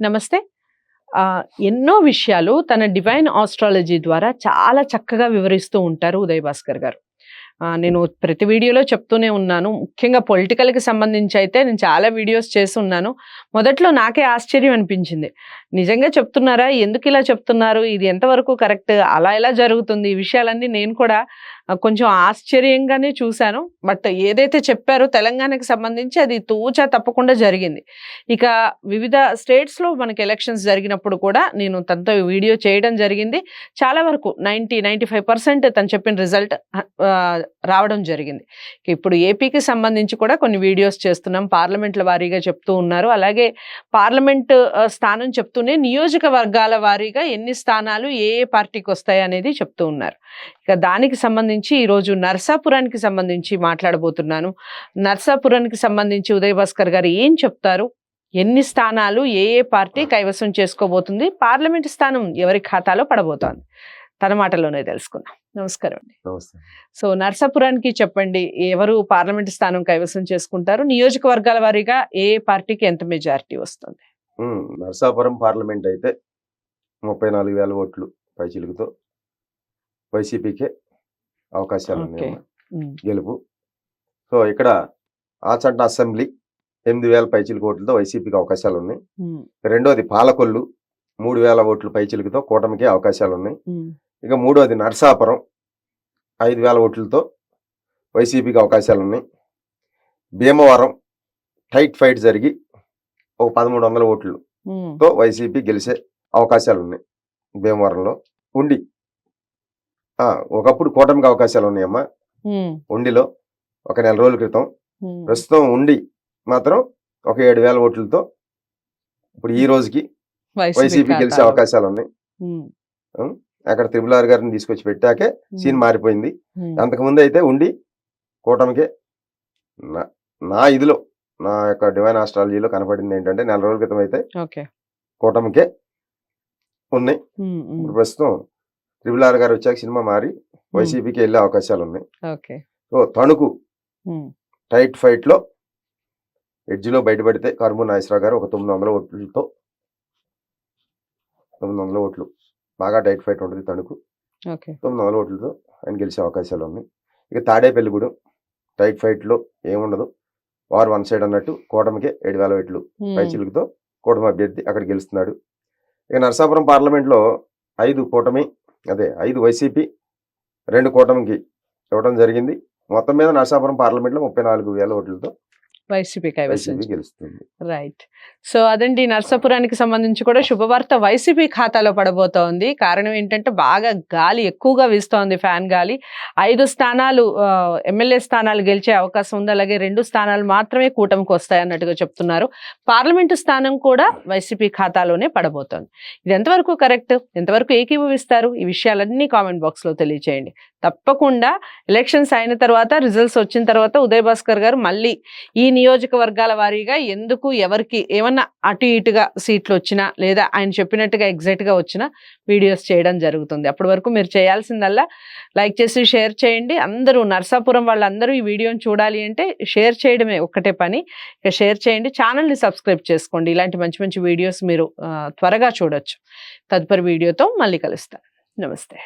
నమస్తే. ఎన్నో విషయాలు తన డివైన్ ఆస్ట్రాలజీ ద్వారా చాలా చక్కగా వివరిస్తూ ఉంటారు ఉదయ్ భాస్కర్ గారు నేను ప్రతి వీడియోలో చెప్తూనే ఉన్నాను. ముఖ్యంగా పొలిటికల్కి సంబంధించి అయితే నేను చాలా వీడియోస్ చేసి ఉన్నాను. మొదట్లో నాకే ఆశ్చర్యం అనిపించింది. నిజంగా చెప్తున్నారా? ఎందుకు ఇలా చెప్తున్నారు? ఇది ఎంతవరకు కరెక్ట్? అలా ఎలా జరుగుతుంది? ఈ విషయాలన్నీ నేను కూడా కొంచెం ఆశ్చర్యంగానే చూశాను. బట్ ఏదైతే చెప్పారో తెలంగాణకి సంబంధించి అది తూచా తప్పకుండా జరిగింది. ఇక వివిధ స్టేట్స్లో మనకి ఎలక్షన్స్ జరిగినప్పుడు కూడా నేను తనతో వీడియో చేయడం జరిగింది. చాలా వరకు నైంటీ నైంటీ ఫైవ్ పర్సెంట్ తను చెప్పిన రిజల్ట్ రావడం జరిగింది. ఇప్పుడు ఏపీకి సంబంధించి కూడా కొన్ని వీడియోస్ చేస్తున్నాం. పార్లమెంట్ల వారీగా చెప్తూ ఉన్నారు. అలాగే పార్లమెంట్ స్థానం చెప్తూనే నియోజకవర్గాల వారీగా ఎన్ని స్థానాలు ఏ ఏ పార్టీకి వస్తాయి అనేది చెప్తూ ఉన్నారు. దానికి సంబంధించి ఈరోజు నర్సాపురానికి సంబంధించి మాట్లాడబోతున్నాను. నర్సాపురానికి సంబంధించి ఉదయ్ భాస్కర్ గారు ఏం చెప్తారు? ఎన్ని స్థానాలు ఏ ఏ పార్టీ కైవసం చేసుకోబోతుంది? పార్లమెంట్ స్థానం ఎవరి ఖాతాలో పడబోతోంది? తన మాటలోనే తెలుసుకుందాం. నమస్కారం అండి. సో నర్సాపురానికి చెప్పండి ఎవరు పార్లమెంట్ స్థానం కైవసం చేసుకుంటారు? నియోజకవర్గాల వారీగా ఏ ఏ పార్టీకి ఎంత మెజారిటీ వస్తుంది? నరసాపురం పార్లమెంట్ అయితే ముప్పై నాలుగు వేల ఓట్లు పైచిలుకుతో వైసీపీకే అవకాశాలు. ఉన్నాయి గెలుపు. సో ఇక్కడ ఆచంట అసెంబ్లీ ఎనిమిది వేల పైచిలుకు ఓట్లతో వైసీపీకి అవకాశాలు ఉన్నాయి. రెండోది పాలకొల్లు మూడు వేల ఓట్లు పైచిలుకుతో కూటమికి అవకాశాలు ఉన్నాయి. ఇక మూడోది నరసాపురం ఐదు వేల ఓట్లతో వైసీపీకి అవకాశాలు ఉన్నాయి. భీమవరం టైట్ ఫైట్ జరిగి ఒక పదమూడు వందల ఓట్లు ఉమ్, తో వైసీపీ గెలిచే అవకాశాలు ఉన్నాయి భీమవరంలో. ఉండి ఒకప్పుడు కూటమికి అవకాశాలు ఉన్నాయమ్మా. ఉండిలో ఒక నెల రోజుల క్రితం ప్రస్తుతం ఉండి మాత్రం ఒక ఏడు వేల ఓట్లతో ఇప్పుడు ఈ రోజుకి వైసీపీ గెలిచే. అవకాశాలు ఉన్నాయి. అక్కడ త్రిపుల్ ఆర్ గారిని తీసుకొచ్చి పెట్టాకే సీన్ మారిపోయింది. ఉమ్, అంతకుముందు అయితే ఉండి కూటమికే నా నా ఇదిలో నా యొక్క డివైన్ ఆస్ట్రాలజీలో కనపడింది ఏంటంటే నెల రోజుల క్రితం అయితే కూటమికే ఉన్నాయి. ప్రస్తుతం త్రిబుల్ ఆర్ గారు వచ్చాక సినిమా మారి వైసీపీకి వెళ్ళే అవకాశాలు ఉన్నాయి. సో తణుకు టైట్ ఫైట్లో ఎడ్జిలో బయటపడితే కర్మూ నాగేశ్వరరావు గారు ఒక తొమ్మిది వందల ఓట్లతో తొమ్మిది వందల ఓట్లు. బాగా టైట్ ఫైట్ ఉంటుంది తణుకు. తొమ్మిది వందల ఓట్లతో ఆయన గెలిచే అవకాశాలు ఉన్నాయి. ఇక తాడేపల్లిగూడెం టైట్ ఫైట్లో ఏముండదు. వారు వన్ సైడ్ అన్నట్టు కూటమికే ఏడు వేల ఓట్లు పైచిలుకుతో కూటమి అభ్యర్థి అక్కడ గెలుస్తున్నాడు. ఇక నరసాపురం పార్లమెంట్లో ఐదు కూటమి అదే ఐదు వైసీపీ రెండు కూటమికి ఇవ్వడం జరిగింది. మొత్తం మీద నరసాపురం పార్లమెంట్లో ముప్పై నాలుగు వేల ఓట్లతో వైసీపీ కైవసం గెలుస్తుంది. రైట్. సో అదండి నర్సాపురానికి సంబంధించి కూడా శుభవార్త వైసీపీ ఖాతాలో పడబోతోంది. కారణం ఏంటంటే బాగా గాలి ఎక్కువగా వీస్తోంది ఫ్యాన్ గాలి. ఐదు స్థానాలు ఎమ్మెల్యే స్థానాలు గెలిచే అవకాశం ఉంది. అలాగే రెండు స్థానాలు మాత్రమే కూటమికి వస్తాయి అన్నట్టుగా చెప్తున్నారు. పార్లమెంటు స్థానం కూడా వైసీపీ ఖాతాలోనే పడబోతోంది. ఇది ఎంతవరకు కరెక్ట్? ఎంతవరకు ఏకీభవిస్తారు? ఈ విషయాలన్నీ కామెంట్ బాక్స్లో తెలియచేయండి. తప్పకుండా ఎలక్షన్స్ అయిన తర్వాత రిజల్ట్స్ వచ్చిన తర్వాత ఉదయ్ భాస్కర్ గారు మళ్ళీ ఈ నియోజకవర్గాల వారీగా ఎందుకు ఎవరికి ఏమన్నా అటు ఇటుగా సీట్లు వచ్చినా లేదా ఆయన చెప్పినట్టుగా ఎగ్జాక్ట్గా వచ్చినా వీడియోస్ చేయడం జరుగుతుంది. అప్పటి వరకు మీరు చేయాల్సిందల్లా లైక్ చేసి షేర్ చేయండి. అందరూ నర్సాపురం వాళ్ళందరూ ఈ వీడియోని చూడాలి అంటే షేర్ చేయడమే ఒక్కటే పని. ఇక షేర్ చేయండి. ఛానల్ని సబ్స్క్రైబ్ చేసుకోండి. ఇలాంటి మంచి మంచి వీడియోస్ మీరు త్వరగా చూడొచ్చు. తదుపరి వీడియోతో మళ్ళీ కలుస్తాను. నమస్తే.